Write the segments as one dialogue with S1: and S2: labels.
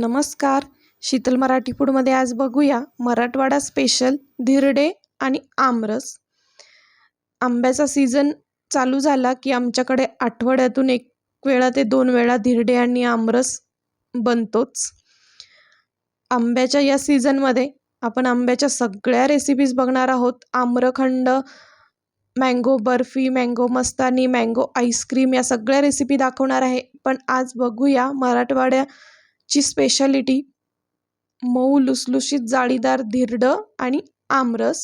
S1: नमस्कार. शीतल मराठी फूडमध्ये आज बघूया मराठवाडा स्पेशल धिरडे आणि आमरस. आंब्याचा सीझन चालू झाला की आमच्याकडे आठवड्यातून एक वेळा ते दोन वेळा धिरडे आणि आमरस बनतोच. आंब्याच्या या सीझनमध्ये आपण आंब्याच्या सगळ्या रेसिपीज बघणार आहोत. Amrakhand mango barfi mango mastani mango ice cream या सगळ्या रेसिपी दाखवणार आहे. पण आज बघूया मराठवाड्या ची स्पेशालिटी मऊ लुसलुशीत जाळीदार धिरडं आणि आमरस.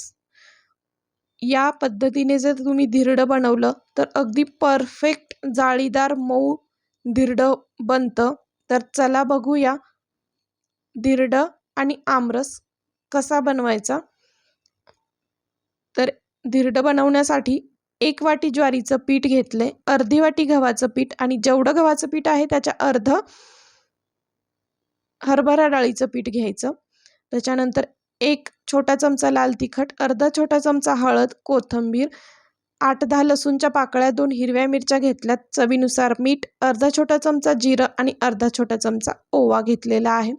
S1: या पद्धतीने जर तुम्ही धिरडं बनवलं तर अगदी परफेक्ट जाळीदार मऊ धिरडं बनतं. तर चला बघूया धिरडं आणि आमरस कसा बनवायचा. तर धिरडं बनवण्यासाठी एक वाटी ज्वारीचं पीठ घेतलंय अर्धी वाटी गव्हाचं पीठ आणि जेवढं गव्हाचं पीठ आहे त्याच्या अर्ध हरभरा डाळीचं पीठ घ्यायचं. त्याच्यानंतर एक छोटा चमचा लाल तिखट अर्धा छोटा चमचा हळद कोथिंबीर आठ दहा लसूणच्या पाकळ्या दोन हिरव्या मिरच्या घेतल्यात चवीनुसार मीठ अर्धा छोटा चमचा जिरं आणि अर्धा छोटा चमचा ओवा घेतलेला आहे.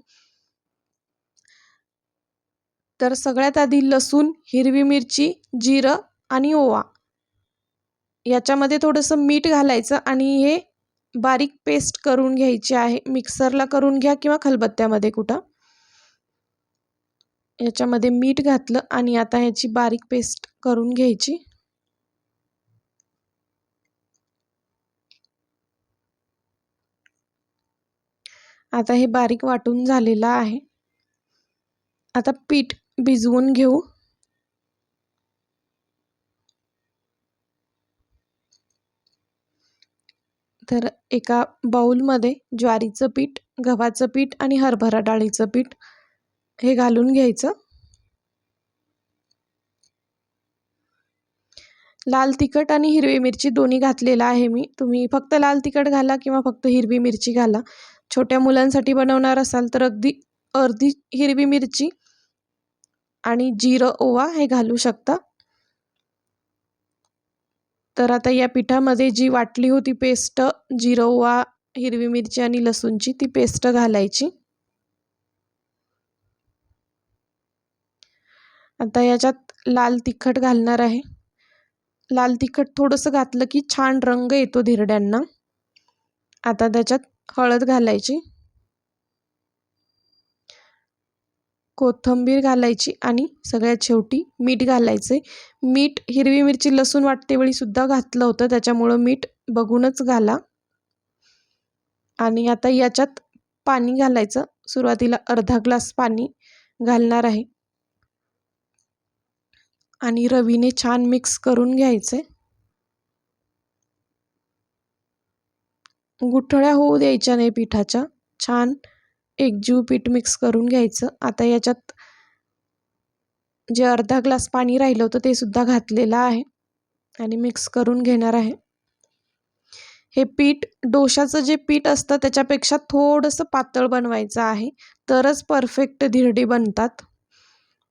S1: तर सगळ्यात आधी लसूण हिरवी मिरची जिरं आणि ओवा. याच्यामध्ये थोडंसं मीठ घालायचं आणि हे बारीक पेस्ट करून घ्यायची आहे. मिक्सरला करून घ्या किंवा खलबत्त्यामध्ये कुठं. याच्यामध्ये मीठ घातलं आणि आता ह्याची बारीक पेस्ट करून घ्यायची. आता हे बारीक वाटून झालेलं आहे. आता पीठ भिजवून घेऊ. तर एका बाऊलमध्ये ज्वारीचं पीठ गव्हाचं पीठ आणि हरभरा डाळीचं पीठ हे घालून घ्यायचं. लाल तिखट आणि हिरवी मिरची दोन्ही घातलेलं आहे मी. तुम्ही फक्त लाल तिखट घाला किंवा फक्त हिरवी मिरची घाला. छोट्या मुलांसाठी बनवणार असाल तर अगदी अर्धी हिरवी मिरची आणि जिरं ओवा हे घालू शकता. तर आता या पिठामध्ये जी वाटली होती पेस्ट जिरं हिरवी मिरची आणि लसूणची ती पेस्ट घालायची. आता याच्यात लाल तिखट घालणार आहे. लाल तिखट थोडंसं घातलं की छान रंग येतो धिरड्यांना. आता त्याच्यात हळद घालायची. कोथिंबीर घालायची आणि सगळ्यात शेवटी मीठ घालायचे मीठ हिरवी मिरची लसूण वाटतेवेळीसुद्धा सुद्धा घातलं होतं. त्याच्यामुळं मीठ बघूनच घाला. आणि आता याच्यात पाणी घालायचं. सुरुवातीला अर्धा ग्लास पाणी घालणार आहे. आणि रवीने छान मिक्स करून घ्यायचे गुठळ्या होऊ द्यायच्या नाही पिठाच्या. छान एकजीव पीठ मिक्स करून घ्यायचं. आता याच्यात जे अर्धा ग्लास पाणी राहिलं होतं ते सुद्धा घातलेलं आहे आणि मिक्स करून घेणार आहे. हे पीठ डोशाचं जे पीठ असतं त्याच्यापेक्षा थोडंसं पातळ बनवायचं आहे. तरच परफेक्ट धिरडी बनतात.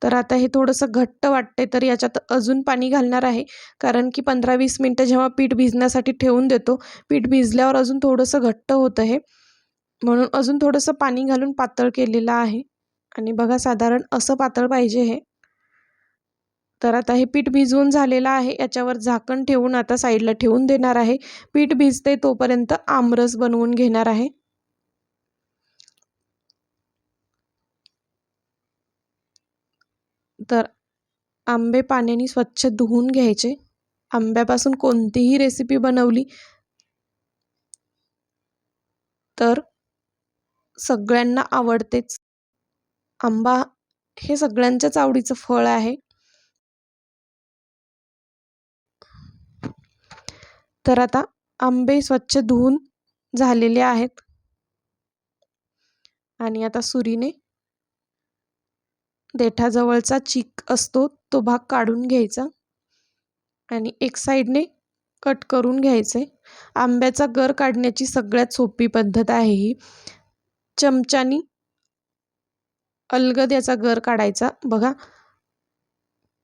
S1: तर आता हे थोडंसं घट्ट वाटते तर याच्यात अजून पाणी घालणार आहे. कारण की पंधरा वीस मिनटं जेव्हा पीठ भिजण्यासाठी ठेवून देतो पीठ भिजल्यावर अजून थोडंसं घट्ट होतं हे. म्हणून अजून थोडंसं पाणी घालून पातळ केलेलं आहे. आणि बघा साधारण असं पातळ पाहिजे हे. तर आता हे पीठ भिजवून झालेलं आहे. याच्यावर झाकण ठेवून आता साईडला ठेवून देणार आहे. पीठ भिजते तोपर्यंत आमरस बनवून घेणार आहे. तर आंबे पाण्याने स्वच्छ धुवून घ्यायचे. आंब्यापासून कोणतीही रेसिपी बनवली तर सगळ्यांना आवडतेच. आंबा हे सगळ्यांच्याच आवडीचं फळ आहे. तर आता आंबे स्वच्छ धुवून झालेले आहेत. आणि आता सुरीने देठाजवळचा चीक असतो तो भाग काढून घ्यायचा. आणि एक साईडने कट करून घ्यायचे. आंब्याचा गर काढण्याची सगळ्यात सोपी पद्धत आहे ही. चमच्यानी अलगद याचा गर काढायचा. बघा.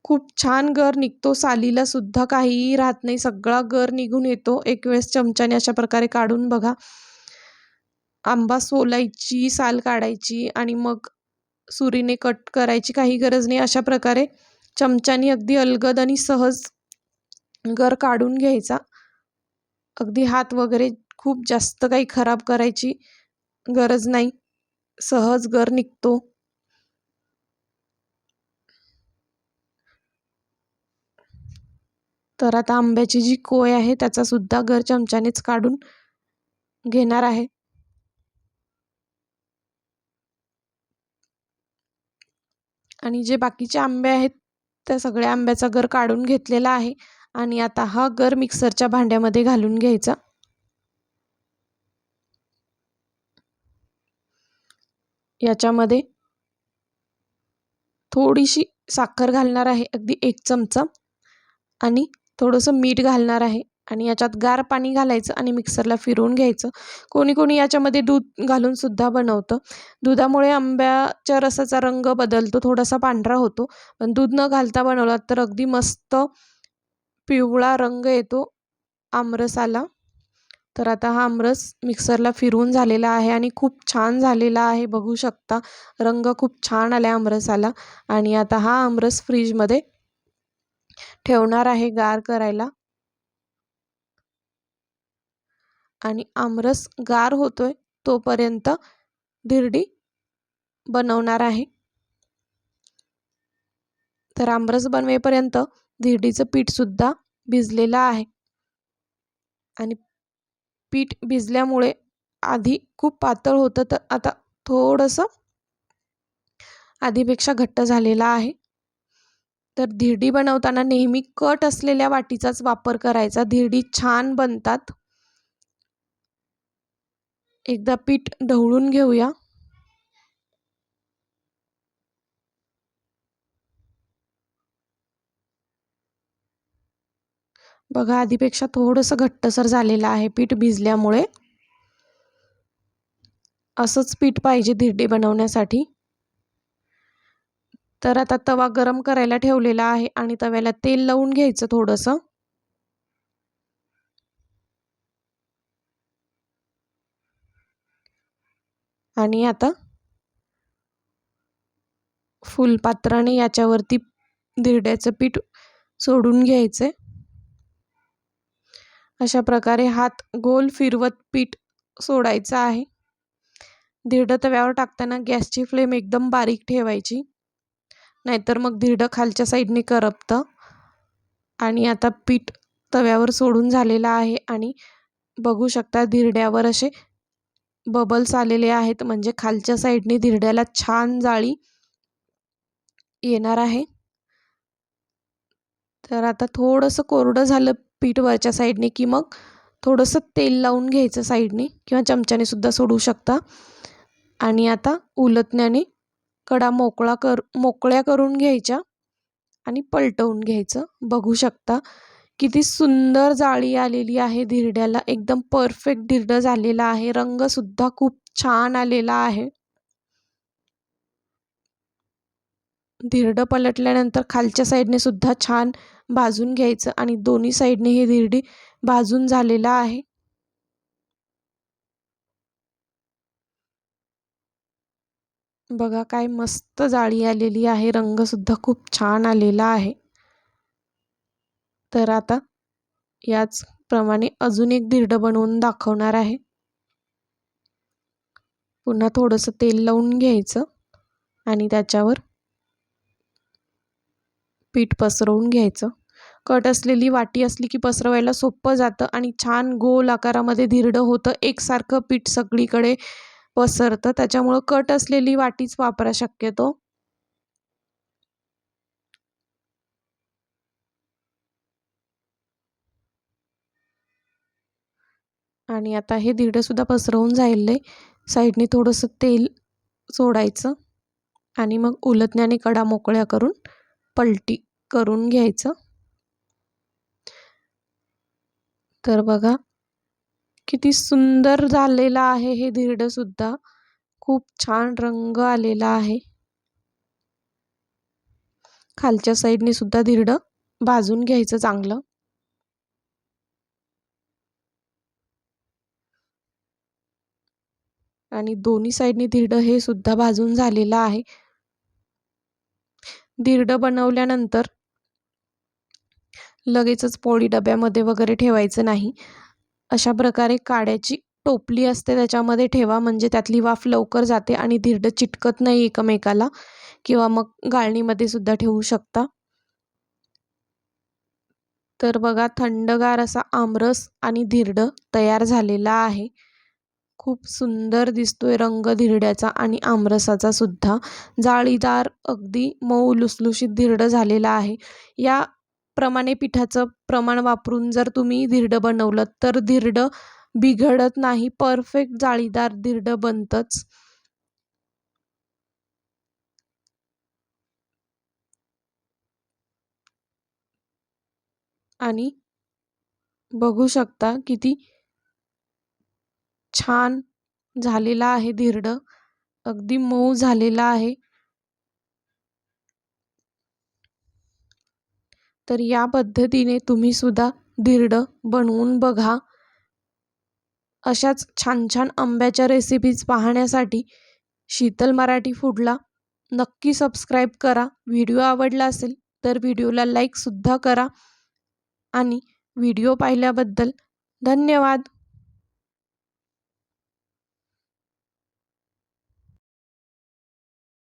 S1: खूप छान गर निघतो. सालीला सुद्धा काहीही राहत नाही. सगळा गर निघून येतो. एक वेळेस चमच्याने अशा प्रकारे काढून बघा. आंबा सोलायची साल काढायची आणि मग सुरीने कट करायची काही गरज नाही. अशा प्रकारे चमच्यानी अगदी अलगद आणि सहज गर काढून घ्यायचा. अगदी हात वगैरे खूप जास्त काही खराब करायची गरज नाही. सहज गर निघतो. तर आता आंब्याची जी कोय आहे त्याचा सुद्धा गर चमच्यानेच काढून घेणार आहे. आणि जे बाकीचे आंबे आहेत त्या सगळ्या आंब्याचा गर काढून घेतलेला आहे. आणि आता हा गर मिक्सरच्या भांड्यामध्ये घालून घ्यायचा. याच्यामध्ये थोडीशी साखर घालणार आहे अगदी एक चमचा. आणि थोडंसं मीठ घालणार आहे. आणि याच्यात गार पाणी घालायचं आणि मिक्सरला फिरवून घ्यायचं. कोणी कोणी याच्यामध्ये दूध घालून सुद्धा बनवतं. दुधामुळे आंब्याच्या रसाचा रंग बदलतो थोडासा पांढरा होतो. पण दूध न घालता बनवला तर अगदी मस्त पिवळा रंग येतो आमरसाला. तर आता हा आमरस मिक्सरला फिरवून झालेला आहे आणि खूप छान झालेला आहे. बघू शकता रंग खूप छान आला आमरसाला आणि आता हा आमरस फ्रीजमध्ये ठेवणार आहे गार करायला. आणि आमरस गार होतोय तोपर्यंत धिरडी बनवणार आहे. तर आमरस बनवेपर्यंत धिरडीचं पीठसुद्धा भिजलेलं आहे. आणि पीठ भिजल्यामुळे आधी खूप पातळ होतं तर आता थोडंसं आधीपेक्षा घट्ट झालेला आहे. तर धिरडी बनवताना नेहमी कट असलेल्या वाटीचाच वापर करायचा. धिरडी छान बनतात. एकदा पीठ ढवळून घेऊया. बघा आधीपेक्षा थोडंसं घट्टसर झालेलं आहे पीठ भिजल्यामुळे. असंच पीठ पाहिजे धिरडे बनवण्यासाठी. तर आता तवा गरम करायला ठेवलेला आहे आणि तव्याला तेल लावून घ्यायचं थोडंसं. आणि आता फुलपात्राने याच्यावरती धिरड्याचं पीठ सोडून घ्यायचं अशा प्रकारे हात गोल फिरवत पीठ सोडायचं आहे. धिरडं तव्यावर टाकताना गॅसची फ्लेम एकदम बारीक ठेवायची. नाहीतर मग धिरडं खालच्या साईडने करपतं. आणि आता पीठ तव्यावर सोडून झालेलं आहे आणि बघू शकता धिरड्यावर असे बबल्स आलेले आहेत. म्हणजे खालच्या साईडने धिरड्याला छान जाळी येणार आहे. तर आता थोडंसं कोरडं झालं पीठ वरच्या साईडने की मग थोडंसं तेल लावून घ्यायचं साईडने किंवा चमच्याने सुद्धा सोडू शकता. आणि आता उलटण्याने कडा मोकळा कर मोकळ्या करून घ्यायच्या आणि पलटवून घ्यायचं. बघू शकता किती सुंदर जाळी आलेली आहे धिरड्याला. एकदम परफेक्ट धिरडं झालेलं आहे. रंगसुद्धा खूप छान आलेला आहे. धिरडं पलटल्यानंतर खालच्या साईडने सुद्धा छान भाजून घ्यायचं आणि दोन्ही साईडने हे धिरडी भाजून झालेला आहे. बघा काय मस्त जाळी आलेली आहे. रंगसुद्धा खूप छान आलेला आहे. तर आता याचप्रमाणे अजून एक धिरडं बनवून दाखवणार आहे. पुन्हा थोडंसं तेल लावून घ्यायचं आणि त्याच्यावर पीठ पसरवून घ्यायचं. कट असलेली वाटी असली की पसरवायला सोपं जातं आणि छान गोल आकारामध्ये धिरडं होतं. एकसारखं पीठ सगळीकडे पसरतं. त्याच्यामुळं कट असलेली वाटीच वापरा शक्यतो. आणि आता हे धिरडंसुद्धा पसरवून जाईल साईडने थोडंसं तेल सोडायचं आणि मग उलटण्याने कडा मोकळ्या करून पलटी करून घ्यायचं. तर बघा किती सुंदर झालेलं आहे हे धिरडंसुद्धा खूप छान रंग आलेला आहे. खालच्या साईडने सुद्धा धिरडं भाजून घ्यायचं चांगलं. आणि दोन्ही साईडने धिरडं हे सुद्धा भाजून झालेलं आहे. धिरडं बनवल्यानंतर लगेचच पोळी डब्यामध्ये वगैरे ठेवायचं नाही. अशा प्रकारे काड्याची टोपली असते त्याच्यामध्ये ठेवा म्हणजे त्यातली वाफ लवकर जाते आणि धिरडं चिटकत नाही एकमेकाला किंवा मग गाळणीमध्ये सुद्धा ठेवू शकता. तर बघा थंडगार असा आमरस आणि धिरडं तयार झालेला आहे. खूप सुंदर दिसतोय रंग धिरड्याचा आणि आमरसाचा सुद्धा. जाळीदार अगदी मऊ लुसलुशीत धिरडं झालेलं आहे. या प्रमाणे पिठाचं प्रमाण वापरून जर तुम्ही धिरडं बनवलं तर धिरडं बिघडत नाही. परफेक्ट जाळीदार धिरडं बनतंच. आणि बघू शकता किती छान झालेला आहे धिरडं. अगदी मऊ झालेला आहे. तर या पद्धतीने तुम्ही सुद्धा धिरडं बनवून बघा. अशाच छान छान आंब्याच्या रेसिपीज पाहण्यासाठी शीतल मराठी फूडला नक्की सबस्क्राईब करा. व्हिडिओ आवडला असेल तर व्हिडिओला लाईकसुद्धा करा. आणि व्हिडिओ पाहिल्याबद्दल धन्यवाद.